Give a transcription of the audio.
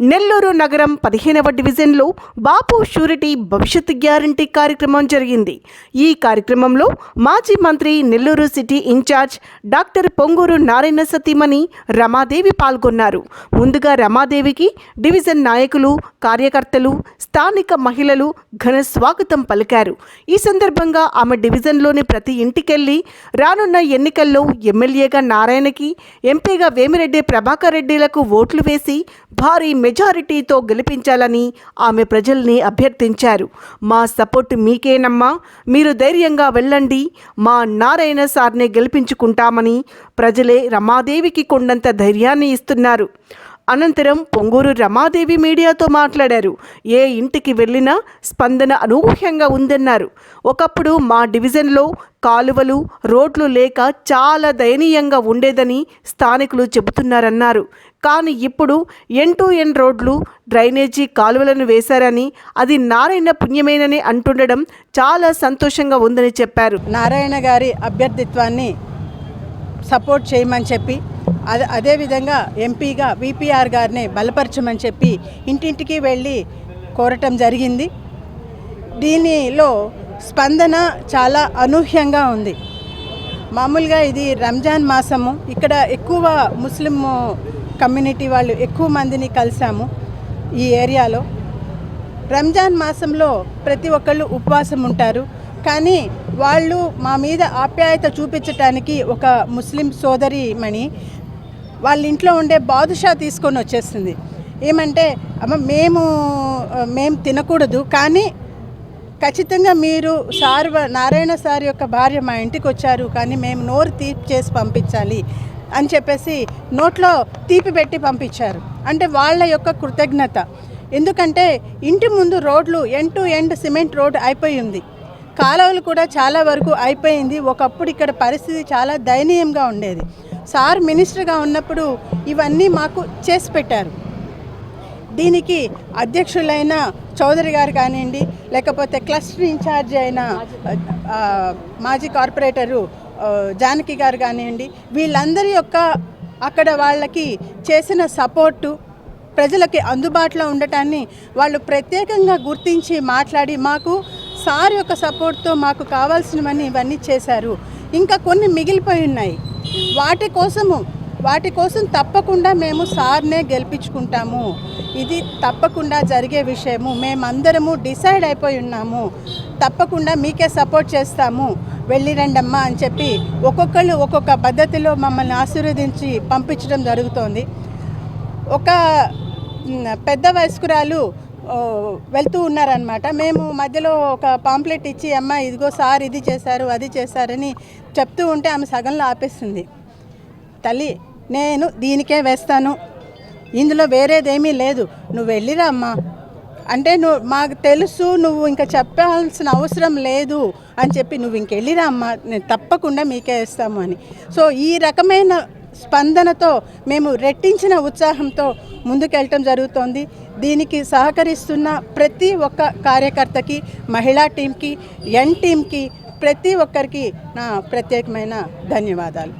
నెల్లూరు నగరం పదిహేనవ డివిజన్లో బాపు షూరిటీ భవిష్యత్ గ్యారంటీ కార్యక్రమం జరిగింది. ఈ కార్యక్రమంలో మాజీ మంత్రి Nellore city in charge doctor Ponguru Narayana సతీమణి రమాదేవి పాల్గొన్నారు. ముందుగా రమాదేవికి డివిజన్ నాయకులు కార్యకర్తలు స్థానిక మహిళలు ఘన స్వాగతం పలికారు. ఈ సందర్భంగా ఆమె డివిజన్లోని ప్రతి ఇంటికెళ్ళి రానున్న ఎన్నికల్లో ఎమ్మెల్యేగా నారాయణకి ఎంపీగా వేమిరెడ్డి ప్రభాకర్ రెడ్డిలకు ఓట్లు వేసి భారీ మెజారిటీతో గెలిపించాలని ఆమె ప్రజల్ని అభ్యర్థించారు. మా సపోర్ట్ మీకేనమ్మా. మీరు ధైర్యంగా వెళ్ళండి. మా నారాయణ సార్నే గెలిపించుకుంటామని ప్రజలే రమాదేవికి కొండంత ధైర్యాన్ని ఇస్తున్నారు. అనంతరం పొంగూరు రమాదేవి మీడియాతో మాట్లాడారు. ఏ ఇంటికి వెళ్ళినా స్పందన అనూహ్యంగా ఉందన్నారు. ఒకప్పుడు మా డివిజన్లో కాలువలు రోడ్లు లేక చాలా దయనీయంగా ఉండేదని స్థానికులు చెబుతున్నారన్నారు. కానీ ఇప్పుడు ఎన్ టు ఎన్ రోడ్లు డ్రైనేజీ కాలువలను వేశారని అది నారాయణ పుణ్యమేనని అంటుండడం చాలా సంతోషంగా ఉందని చెప్పారు. నారాయణ గారి అభ్యర్థిత్వాన్ని సపోర్ట్ చేయమని చెప్పి అదే అదేవిధంగా ఎంపీగా విపిఆర్ గారిని బలపరచమని చెప్పి ఇంటింటికి వెళ్ళి కోరటం జరిగింది. దీనిలో స్పందన చాలా అనూహ్యంగా ఉంది. మామూలుగా ఇది రంజాన్ మాసము. ఇక్కడ ఎక్కువ ముస్లిం కమ్యూనిటీ వాళ్ళు ఎక్కువ మందిని కలిసాము ఈ ఏరియాలో. రంజాన్ మాసంలో ప్రతి ఒక్కళ్ళు ఉపవాసం ఉంటారు. కానీ వాళ్ళు మా మీద ఆప్యాయత చూపించటానికి ఒక ముస్లిం సోదరిమణి వాళ్ళ ఇంట్లో ఉండే బాదుషా తీసుకొని వచ్చేస్తుంది. ఏమంటే అమ్మ మేము మేము తినకూడదు కానీ ఖచ్చితంగా మీరు సార్ వ- నారాయణ సార్ యొక్క భార్య మా ఇంటికి వచ్చారు కానీ మేము నోరు తీపి చేసి పంపించాలి అని చెప్పేసి నోట్లో తీపి పెట్టి పంపించారు. అంటే వాళ్ళ యొక్క కృతజ్ఞత. ఎందుకంటే ఇంటి ముందు రోడ్లు end to end cement road అయిపోయి ఉంది. కాలువలు కూడా చాలా వరకు అయిపోయింది. ఒకప్పుడు ఇక్కడ పరిస్థితి చాలా దయనీయంగా ఉండేది. సార్ మినిస్టర్గా ఉన్నప్పుడు ఇవన్నీ మాకు చేసి పెట్టారు. దీనికి అధ్యక్షులైన చౌదరి గారు కానివ్వండి లేకపోతే క్లస్టర్ ఇన్ఛార్జ్ అయిన మాజీ కార్పొరేటరు జానకి గారు కానివ్వండి వీళ్ళందరి యొక్క అక్కడ వాళ్ళకి చేసిన సపోర్టు ప్రజలకి అందుబాటులో ఉండటాన్ని వాళ్ళు ప్రత్యేకంగా గుర్తించి మాట్లాడి మాకు సార్ యొక్క సపోర్ట్తో మాకు కావాల్సినవన్నీ ఇవన్నీ చేశారు. ఇంకా కొన్ని మిగిలిపోయి ఉన్నాయి. వాటి కోసము వాటి కోసం తప్పకుండా మేము సార్నే గెలిపించుకుంటాము. ఇది తప్పకుండా జరిగే విషయము. మేమందరము డిసైడ్ అయిపోయి ఉన్నాము. తప్పకుండా మీకే సపోర్ట్ చేస్తాము. వెళ్ళి రండమ్మా అని చెప్పి ఒక్కొక్కళ్ళు ఒక్కొక్క పద్ధతిలో మమ్మల్ని ఆశీర్వదించి పంపించడం జరుగుతోంది. ఒక పెద్ద వయస్కురాలు వెళ్తూ ఉన్నారనమాట మేము మధ్యలో ఒక పాంప్లెట్ ఇచ్చి అమ్మ ఇదిగో సార్ ఇది చేశారు అది చేశారని చెప్తూ ఉంటే ఆమె సగంలో ఆపేస్తుంది తల్లి నేను దీనికే వేస్తాను. ఇందులో వేరేదేమీ లేదు. నువ్వు వెళ్ళిరా అమ్మా. అంటే నువ్వు మాకు తెలుసు నువ్వు ఇంకా చెప్పాల్సిన అవసరం లేదు అని చెప్పి నువ్వు ఇంకెళ్ళిరా అమ్మా. నేను తప్పకుండా మీకే ఇస్తాము అని. సో ఈ రకమైన స్పందనతో మేము రెట్టించిన ఉత్సాహంతో ముందుకెళ్ళటం జరుగుతోంది. దీనికి సహకరిస్తున్న ప్రతి ఒక్క కార్యకర్తకి మహిళా టీంకి ఎన్ టీంకి ప్రతి ఒక్కరికి నా ప్రత్యేకమైన ధన్యవాదాలు.